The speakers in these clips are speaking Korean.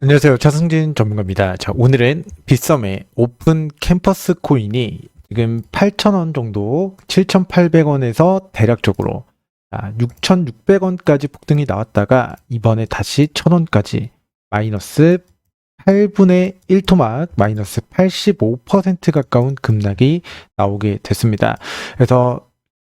안녕하세요. 차승진 전문가입니다. 자, 오늘은 빗썸의 오픈 캠퍼스 코인이 지금 8,000원 정도, 7,800원에서 대략적으로 6,600원까지 폭등이 나왔다가 이번에 다시 1,000원까지 마이너스 8분의 1 토막 마이너스 85% 가까운 급락이 나오게 됐습니다. 그래서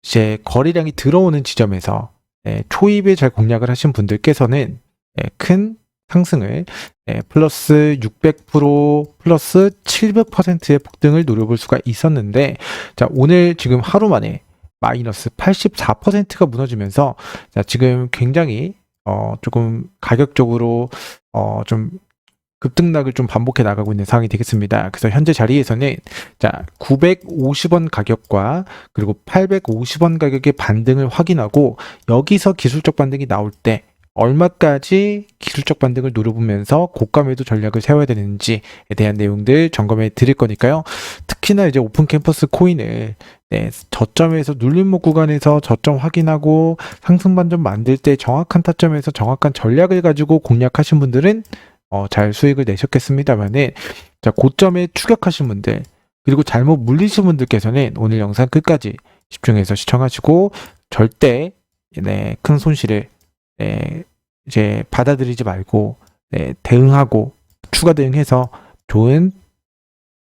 이제 거래량이 들어오는 지점에서 예, 초입에 잘 공략을 하신 분들께서는 예, 큰 상승을 예, 플러스 600% 플러스 700%의 폭등을 노려볼 수가 있었는데 자 오늘 지금 하루 만에 마이너스 84%가 무너지면서 자 지금 굉장히 어 조금 가격적으로 어 좀 급등락을 좀 반복해 나가고 있는 상황이 되겠습니다. 그래서 현재 자리에서는 자 950원 가격과 그리고 850원 가격의 반등을 확인하고 여기서 기술적 반등이 나올 때 얼마까지 기술적 반등을 노려보면서 고가 매도 전략을 세워야 되는지에 대한 내용들 점검해 드릴 거니까요. 특히나 이제 오픈 캠퍼스 코인을 네, 저점에서 눌림목 구간에서 저점 확인하고 상승 반전 만들 때 정확한 타점에서 정확한 전략을 가지고 공략하신 분들은 어, 잘 수익을 내셨겠습니다만은 자 고점에 추격하신 분들 그리고 잘못 물리신 분들께서는 오늘 영상 끝까지 집중해서 시청하시고 절대 네, 큰 손실을 네, 이제 받아들이지 말고 네, 대응하고 추가 대응해서 좋은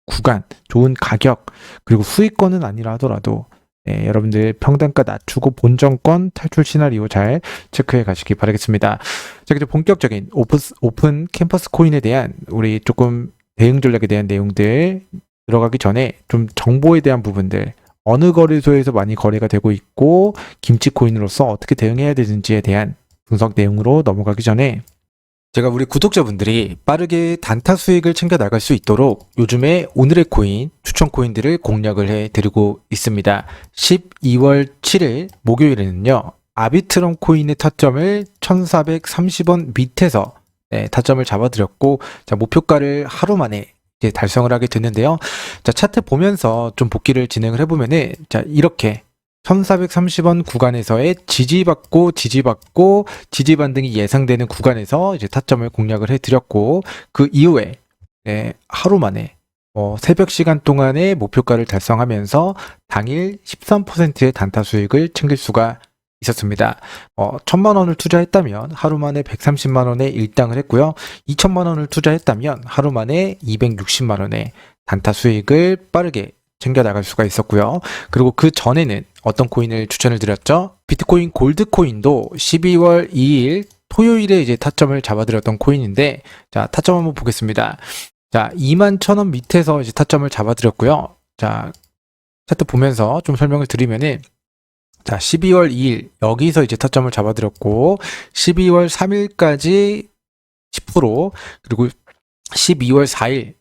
구간, 좋은 가격 그리고 수익권은 아니라 하더라도 네, 여러분들 평단가 낮추고 본정권 탈출 시나리오 잘 체크해 가시기 바라겠습니다. 자, 이제 본격적인 오픈, 오픈 캠퍼스 코인에 대한 우리 조금 대응 전략에 대한 내용들 들어가기 전에 좀 정보에 대한 부분들 어느 거래소에서 많이 거래가 되고 있고 김치 코인으로서 어떻게 대응해야 되는지에 대한 분석 내용으로 넘어가기 전에 제가 우리 구독자분들이 빠르게 단타 수익을 챙겨 나갈 수 있도록 요즘에 오늘의 코인, 추천 코인들을 공략을 해 드리고 있습니다. 12월 7일 목요일에는요. 아비트럼 코인의 타점을 1430원 밑에서 네, 타점을 잡아 드렸고 자, 목표가를 하루 만에 달성을 하게 됐는데요. 자, 차트 보면서 좀 복귀를 진행을 해 보면은 자, 이렇게 1430원 구간에서의 지지받고 지지받고 지지 반등이 예상되는 구간에서 이제 타점을 공략을 해드렸고 그 이후에 네, 하루 만에 어, 새벽 시간 동안에 목표가를 달성하면서 당일 13%의 단타 수익을 챙길 수가 있었습니다. 어, 천만 원을 투자했다면 하루 만에 130만 원에 일당을 했고요. 2천만 원을 투자했다면 하루 만에 260만 원의 단타 수익을 빠르게 챙겨 나갈 수가 있었고요. 그리고 그 전에는 어떤 코인을 추천을 드렸죠? 비트코인 골드코인도 12월 2일 토요일에 이제 타점을 잡아드렸던 코인인데, 자, 타점 한번 보겠습니다. 자, 2만 1000원 밑에서 이제 타점을 잡아드렸고요. 자, 차트 보면서 좀 설명을 드리면은, 자, 12월 2일, 여기서 이제 타점을 잡아드렸고, 12월 3일까지 10%, 그리고 12월 4일,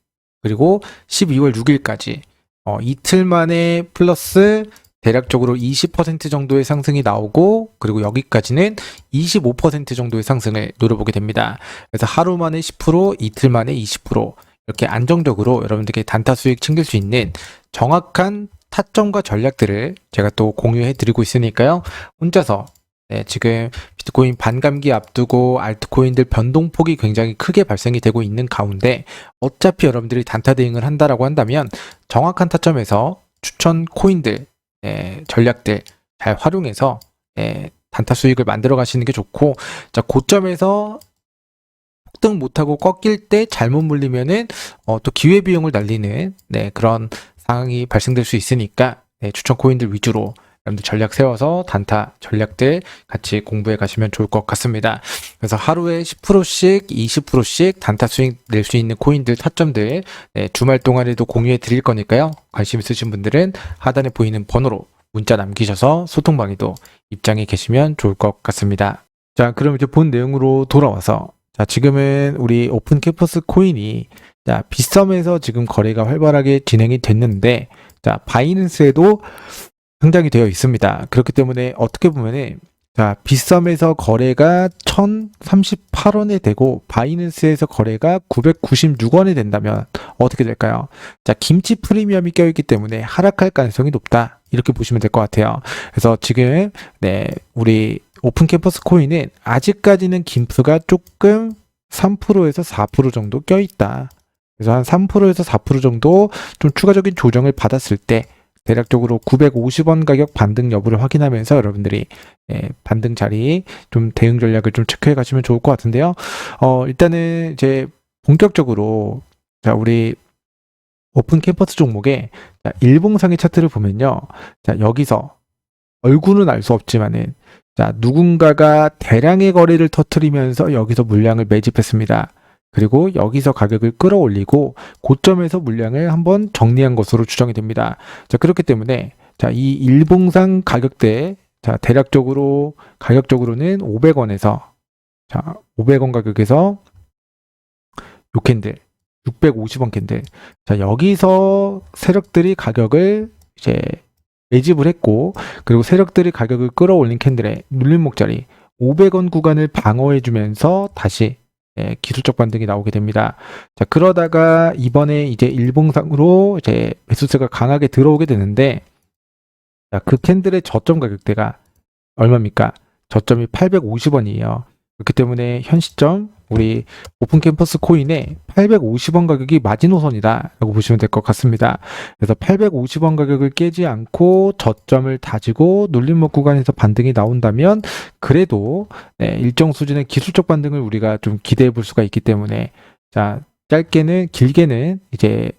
그리고 12월 6일까지, 어, 이틀 만에 플러스 대략적으로 20% 정도의 상승이 나오고 그리고 여기까지는 25% 정도의 상승을 노려보게 됩니다. 그래서 하루 만에 10%, 이틀 만에 20% 이렇게 안정적으로 여러분들께 단타 수익 챙길 수 있는 정확한 타점과 전략들을 제가 또 공유해 드리고 있으니까요. 혼자서 네, 지금 비트코인 반감기 앞두고 알트코인들 변동폭이 굉장히 크게 발생이 되고 있는 가운데 어차피 여러분들이 단타 대응을 한다라고 한다면 정확한 타점에서 추천 코인들 예, 전략들 잘 활용해서 예, 단타 수익을 만들어 가시는 게 좋고 자 고점에서 폭등 못하고 꺾일 때 잘못 물리면은 어, 또 기회 비용을 날리는 네, 그런 상황이 발생될 수 있으니까 네, 추천 코인들 위주로 여러분들 전략 세워서 단타 전략들 같이 공부해 가시면 좋을 것 같습니다. 그래서 하루에 10%씩, 20%씩 단타 수익 낼 수 있는 코인들 타점들 네, 주말 동안에도 공유해 드릴 거니까요. 관심 있으신 분들은 하단에 보이는 번호로 문자 남기셔서 소통방에도 입장해 계시면 좋을 것 같습니다. 자, 그럼 이제 본 내용으로 돌아와서 자, 지금은 우리 오픈 캠퍼스 코인이 자, 빗썸에서 지금 거래가 활발하게 진행이 됐는데 자, 바이낸스에도 상장이 되어 있습니다. 그렇기 때문에 어떻게 보면은 자, 빗썸에서 거래가 1,038원에 되고 바이낸스에서 거래가 996원에 된다면 어떻게 될까요? 자, 김치 프리미엄이 껴있기 때문에 하락할 가능성이 높다. 이렇게 보시면 될 것 같아요. 그래서 지금 네 우리 오픈 캠퍼스 코인은 아직까지는 김프가 조금 3%에서 4% 정도 껴 있다. 그래서 한 3%에서 4% 정도 좀 추가적인 조정을 받았을 때 대략적으로 950원 가격 반등 여부를 확인하면서 여러분들이 예, 반등 자리 좀 대응 전략을 좀 체크해 가시면 좋을 것 같은데요. 어, 일단은 이제 본격적으로 자, 우리 오픈 캠퍼스 종목의 자, 일봉상의 차트를 보면요. 자, 여기서 얼굴은 알 수 없지만은 자, 누군가가 대량의 거래를 터트리면서 여기서 물량을 매집했습니다. 그리고 여기서 가격을 끌어올리고 고점에서 물량을 한번 정리한 것으로 추정이 됩니다. 자, 그렇기 때문에 자, 이 일봉상 가격대 자, 대략적으로 가격적으로는 500원에서 자, 500원 가격에서 요 캔들 650원 캔들. 자, 여기서 세력들이 가격을 이제 매집을 했고 그리고 세력들이 가격을 끌어올린 캔들의 눌림목 자리 500원 구간을 방어해 주면서 다시 예, 기술적 반등이 나오게 됩니다. 자, 그러다가 이번에 이제 일봉상으로 이제 매수세가 강하게 들어오게 되는데, 자, 그 캔들의 저점 가격대가 얼마입니까? 저점이 850원이에요. 그렇기 때문에 현 시점 우리 오픈 캠퍼스 코인의 850원 가격이 마지노선이다 라고 보시면 될 것 같습니다. 그래서 850원 가격을 깨지 않고 저점을 다지고 눌림목 구간에서 반등이 나온다면 그래도 네, 일정 수준의 기술적 반등을 우리가 좀 기대해 볼 수가 있기 때문에 자 짧게는 길게는 이제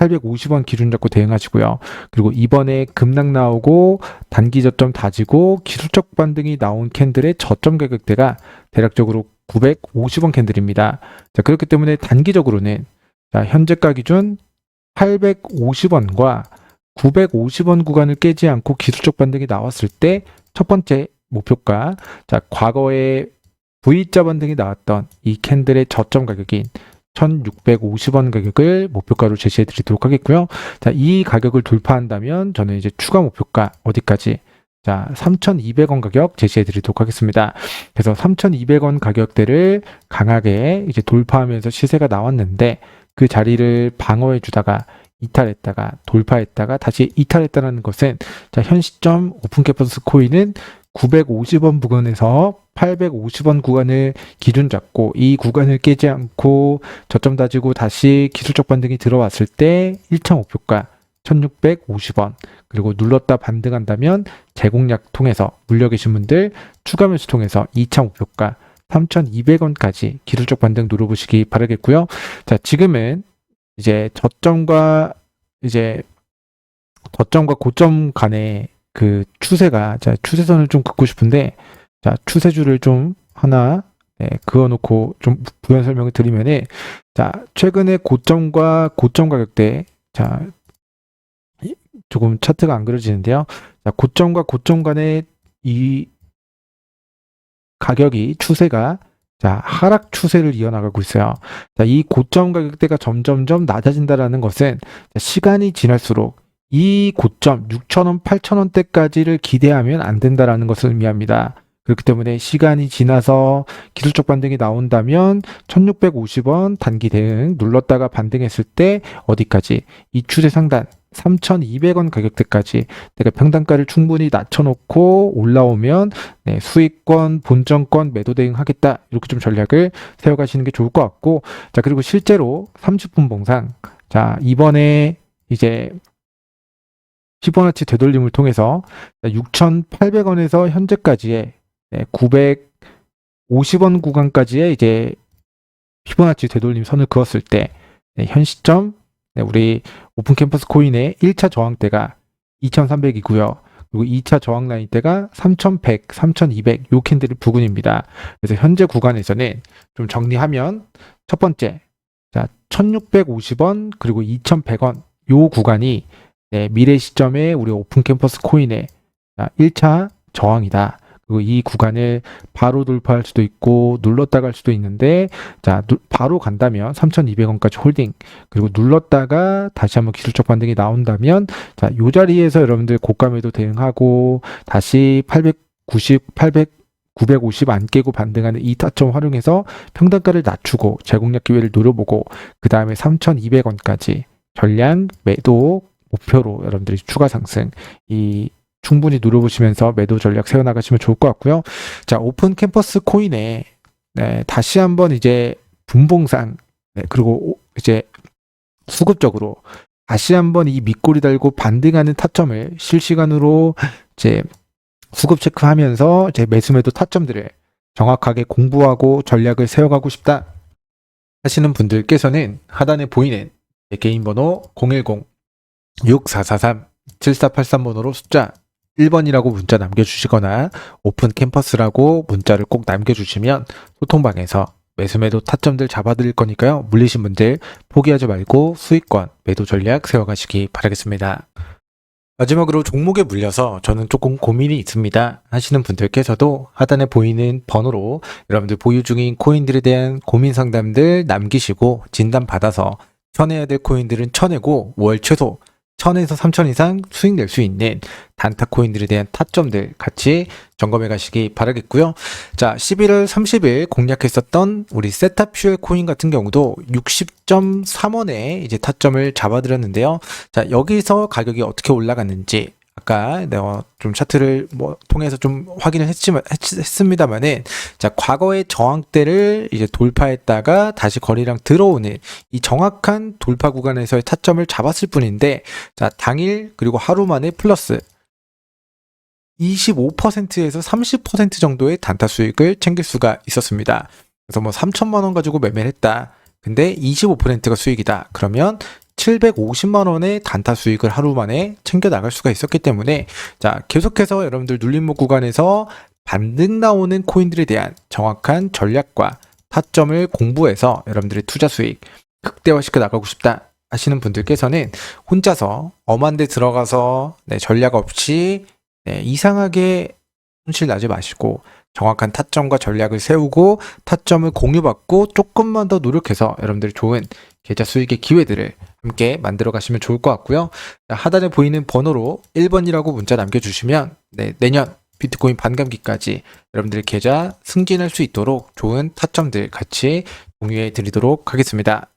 850원 기준 잡고 대응하시고요. 그리고 이번에 급락 나오고 단기 저점 다지고 기술적 반등이 나온 캔들의 저점 가격대가 대략적으로 950원 캔들입니다. 자, 그렇기 때문에 단기적으로는 자, 현재가 기준 850원과 950원 구간을 깨지 않고 기술적 반등이 나왔을 때 첫 번째 목표가 자, 과거에 V자 반등이 나왔던 이 캔들의 저점 가격인 1650원 가격을 목표가로 제시해 드리도록 하겠고요. 자, 이 가격을 돌파한다면 저는 이제 추가 목표가 어디까지? 자, 3,200원 가격 제시해 드리도록 하겠습니다. 그래서 3,200원 가격대를 강하게 이제 돌파하면서 시세가 나왔는데 그 자리를 방어해 주다가 이탈했다가 돌파했다가 다시 이탈했다는 것은 자, 현 시점 오픈 캠퍼스 코인은 950원 부근에서 850원 구간을 기준 잡고 이 구간을 깨지 않고 저점 다지고 다시 기술적 반등이 들어왔을 때 1차 목표가 1650원 그리고 눌렀다 반등한다면 제공약 통해서 물려 계신 분들 추가 매수 통해서 2차 목표가 3,200원까지 기술적 반등 누려보시기 바라겠고요. 자, 지금은 이제 저점과 이제 저점과 고점 간의 그 추세가 자 추세선을 좀 긋고 싶은데 자 추세줄을 좀 하나 네, 그어놓고 좀 부연 설명을 드리면은 자 최근에 고점과 고점 가격대 자 이- 조금 차트가 안 그려지는데요. 자 고점과 고점 간의 이 가격이 추세가 자 하락 추세를 이어나가고 있어요. 자 이 고점 가격대가 점점점 낮아진다라는 것은 자, 시간이 지날수록 이 고점 6,000원, 8,000원대까지를 기대하면 안 된다라는 것을 의미합니다. 그렇기 때문에 시간이 지나서 기술적 반등이 나온다면 1650원 단기 대응 눌렀다가 반등했을 때 어디까지? 이 추세 상단 3200원 가격대까지 내가 평단가를 충분히 낮춰놓고 올라오면 네, 수익권, 본전권 매도 대응하겠다. 이렇게 좀 전략을 세워가시는 게 좋을 것 같고 자 그리고 실제로 30분 봉상. 자 이번에 이제 피보나치 되돌림을 통해서 6,800원에서 현재까지의 950원 구간까지의 이제 피보나치 되돌림 선을 그었을 때 현 시점 네, 우리 오픈 캠퍼스 코인의 1차 저항대가 2,300이고요. 그리고 2차 저항 라인 대가 3,100, 3,200 요 캔들이 부근입니다. 그래서 현재 구간에서는 좀 정리하면 첫 번째 자 1,650원 그리고 2,100원 요 구간이 네, 미래 시점에 우리 오픈 캠퍼스 코인의 1차 저항이다. 그리고 이 구간을 바로 돌파할 수도 있고 눌렀다 갈 수도 있는데 자 누- 바로 간다면 3,200원까지 홀딩 그리고 눌렀다가 다시 한번 기술적 반등이 나온다면 자요 자리에서 여러분들 고감에도 대응하고 다시 890, 800 950 안 깨고 반등하는 이 타점 활용해서 평단가를 낮추고 제공력 기회를 노려보고 그 다음에 3,200원까지 전량 매도 목표로 여러분들이 추가 상승 이 충분히 누려보시면서 매도 전략 세워나가시면 좋을 것 같고요. 자, 오픈 캠퍼스 코인에 네, 다시 한번 이제 분봉상 네, 그리고 오- 이제 수급적으로 다시 한번 이 밑꼬리 달고 반등하는 타점을 실시간으로 이제 수급 체크하면서 제 매수 매도 타점들을 정확하게 공부하고 전략을 세워가고 싶다 하시는 분들께서는 하단에 보이는 제 개인 번호 010-6443-7483번호로 숫자 1번이라고 문자 남겨주시거나 오픈 캠퍼스라고 문자를 꼭 남겨주시면 소통방에서 매수 매도 타점들 잡아드릴 거니까요. 물리신 분들 포기하지 말고 수익권 매도 전략 세워가시기 바라겠습니다. 마지막으로 종목에 물려서 저는 조금 고민이 있습니다 하시는 분들께서도 하단에 보이는 번호로 여러분들 보유 중인 코인들에 대한 고민 상담들 남기시고 진단 받아서 쳐내야 될 코인들은 쳐내고 월 최소 1000에서 3000 이상 수익 낼 수 있는 단타 코인들에 대한 타점들 같이 점검해 가시기 바라겠고요. 자, 11월 30일 공략했었던 우리 세타퓨엘 코인 같은 경우도 60.3원에 이제 타점을 잡아드렸는데요. 자, 여기서 가격이 어떻게 올라갔는지 아까 내가 좀 차트를 뭐 통해서 좀 확인을 했지만 했, 했습니다만은 자, 과거의 저항대를 이제 돌파했다가 다시 거리랑 들어오는 이 정확한 돌파 구간에서의 타점을 잡았을 뿐인데 자, 당일 그리고 하루 만에 플러스 25%에서 30% 정도의 단타 수익을 챙길 수가 있었습니다. 그래서 뭐 3천만 원 가지고 매매를 했다. 근데 25%가 수익이다. 그러면 750만 원의 단타 수익을 하루 만에 챙겨 나갈 수가 있었기 때문에 자, 계속해서 여러분들 눌림목 구간에서 반등 나오는 코인들에 대한 정확한 전략과 타점을 공부해서 여러분들의 투자 수익 극대화시켜 나가고 싶다 하시는 분들께서는 혼자서 엄한 데 들어가서 네, 전략 없이 네, 이상하게 손실 나지 마시고 정확한 타점과 전략을 세우고 타점을 공유받고 조금만 더 노력해서 여러분들이 좋은 계좌 수익의 기회들을 함께 만들어 가시면 좋을 것 같고요. 자, 하단에 보이는 번호로 1번이라고 문자 남겨주시면 네, 내년 비트코인 반감기까지 여러분들의 계좌 승진할 수 있도록 좋은 타점들 같이 공유해 드리도록 하겠습니다.